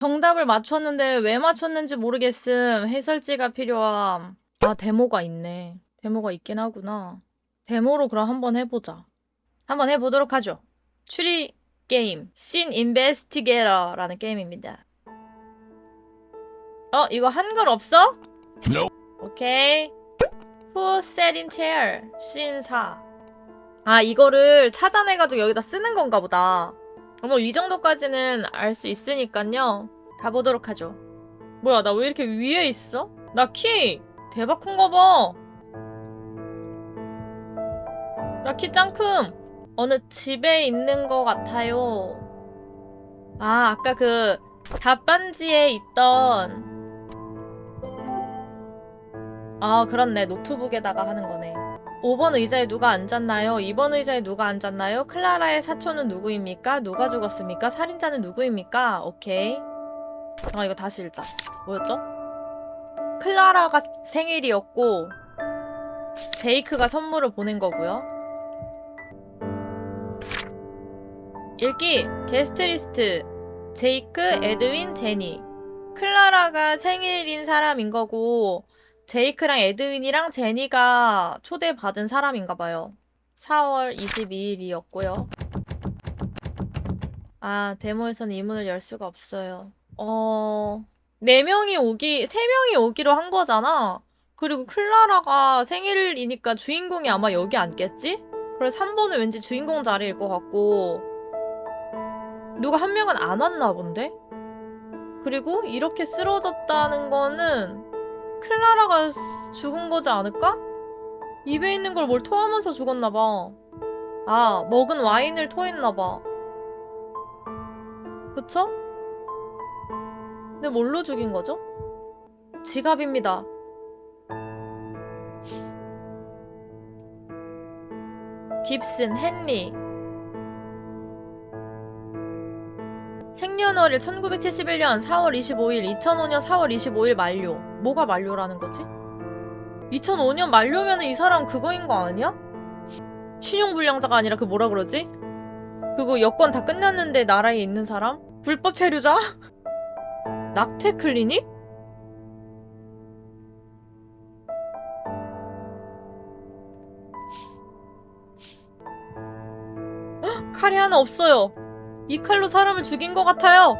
정답을 맞췄는데 왜 맞췄는지 모르겠음. 해설지가 필요함. 아, 데모가 있네. 데모가 있긴 하구나. 데모로 그럼 한번 해보자. 한번 해보도록 하죠. 추리 게임. 씬 인베스티게이터라는 게임입니다. 어, 이거 한글 없어? 오케이. Who sat in chair? 씬 4. 아, 이거를 찾아내가지고 여기다 쓰는 건가 보다. 뭐 이 정도까지는 알 수 있으니까요. 가보도록 하죠. 뭐야, 나 왜 이렇게 위에 있어? 나 키! 대박 큰거 봐! 나 키 짱큼! 어느 집에 있는 것 같아요. 아, 아까 그 답반지에 있던 아, 그렇네. 노트북에다가 하는 거네. 5번 의자에 누가 앉았나요? 2번 의자에 누가 앉았나요? 클라라의 사촌은 누구입니까? 누가 죽었습니까? 살인자는 누구입니까? 오케이. 아, 이거 다시 읽자. 뭐였죠? 클라라가 생일이었고, 제이크가 선물을 보낸 거고요. 읽기! 게스트 리스트. 제이크, 에드윈, 제니. 클라라가 생일인 사람인 거고, 제이크랑 에드윈이랑 제니가 초대받은 사람인가 봐요. 4월 22일이었고요. 아, 데모에서는 이 문을 열 수가 없어요. 어, 4명이 오기, 3명이 오기로 한 거잖아. 그리고 클라라가 생일이니까 주인공이 아마 여기 앉겠지? 그래서 3번은 왠지 주인공 자리일 것 같고, 누가 한 명은 안 왔나 본데? 그리고 이렇게 쓰러졌다는 거는 클라라가 쓰- 죽은 거지 않을까? 입에 있는 걸 뭘 토하면서 죽었나 봐. 아, 먹은 와인을 토했나 봐. 그쵸? 근데 뭘로 죽인 거죠? 지갑입니다. 깁슨, 헨리. 생년월일 1971년 4월 25일, 2005년 4월 25일 만료. 뭐가 만료라는 거지? 2005년 만료면 이 사람 그거인 거 아니야? 신용불량자가 아니라 그 뭐라 그러지? 그거 여권 다 끝났는데 나라에 있는 사람? 불법 체류자? 낙태 클리닉? 헉, 칼이 하나 없어요. 이 칼로 사람을 죽인 것 같아요.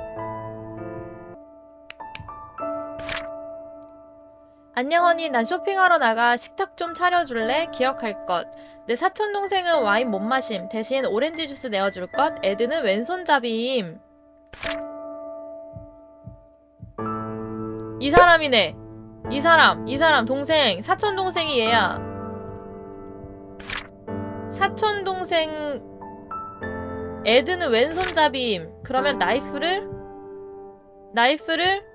안녕 언니, 난 쇼핑하러 나가 식탁 좀 차려줄래? 기억할 것. 내 사촌 동생은 와인 못 마심. 대신 오렌지 주스 내어줄 것. 에드는 왼손잡이임. 이 사람이네. 이 사람, 이 사람 동생, 사촌 동생이 얘야. 사촌 동생 에드는 왼손잡이임. 그러면 나이프를 나이프를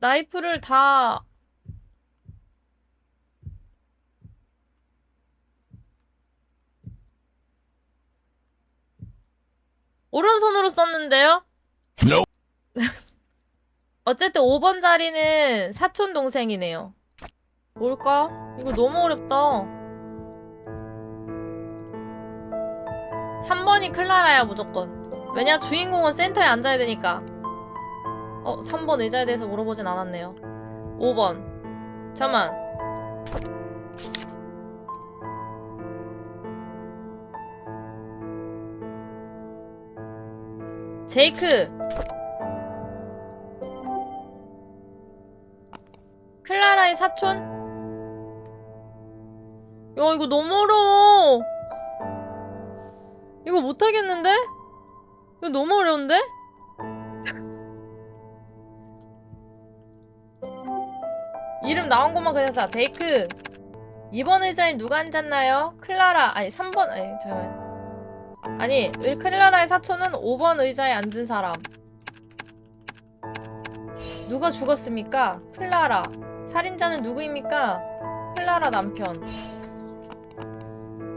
나이프를 다 오른손으로 썼는데요? 어쨌든 5번 자리는 사촌 동생이네요. 뭘까? 이거 너무 어렵다. 3번이 클라라야 무조건. 왜냐 주인공은 센터에 앉아야 되니까. 어, 3번 의자에 대해서 물어보진 않았네요. 5번. 잠만. 제이크. 클라라의 사촌? 야, 이거 너무 어려워. 이거 못하겠는데? 이거 너무 어려운데? 이름 나온 것만 그냥 자 제이크 2번 의자에 누가 앉았나요? 클라라 아니 3번 아니 잠깐만 아니 을 클라라의 사촌은 5번 의자에 앉은 사람 누가 죽었습니까? 클라라 살인자는 누구입니까? 클라라 남편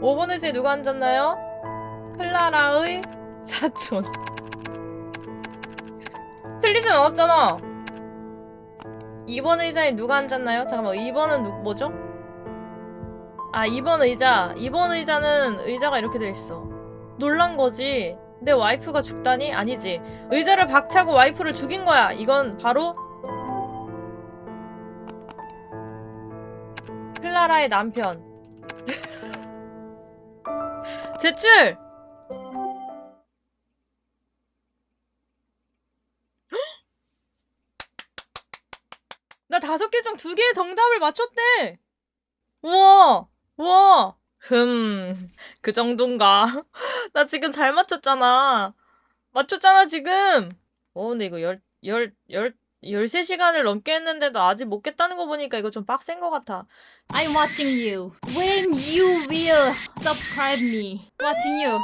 5번 의자에 누가 앉았나요? 클라라의 사촌 틀리진 않았잖아 2번 의자에 누가 앉았나요? 잠깐만 2번은 누, 뭐죠? 아 2번 의자 2번 의자는 의자가 이렇게 돼 있어 놀란 거지 내 와이프가 죽다니? 아니지. 의자를 박차고 와이프를 죽인 거야. 이건 바로 클라라의 남편. 제출! 중두 개의 정답을 맞췄대! 우와! 우와! 흠, 그 정도인가? 나 지금 잘 맞췄잖아. 맞췄잖아, 지금! 어, 근데 이거 열, 열, 열, 13시간을 넘게 했는데도 아직 못 깼다는 거 보니까 이거 좀 빡센 것 같아. I'm watching you. When you will subscribe me. Watching you.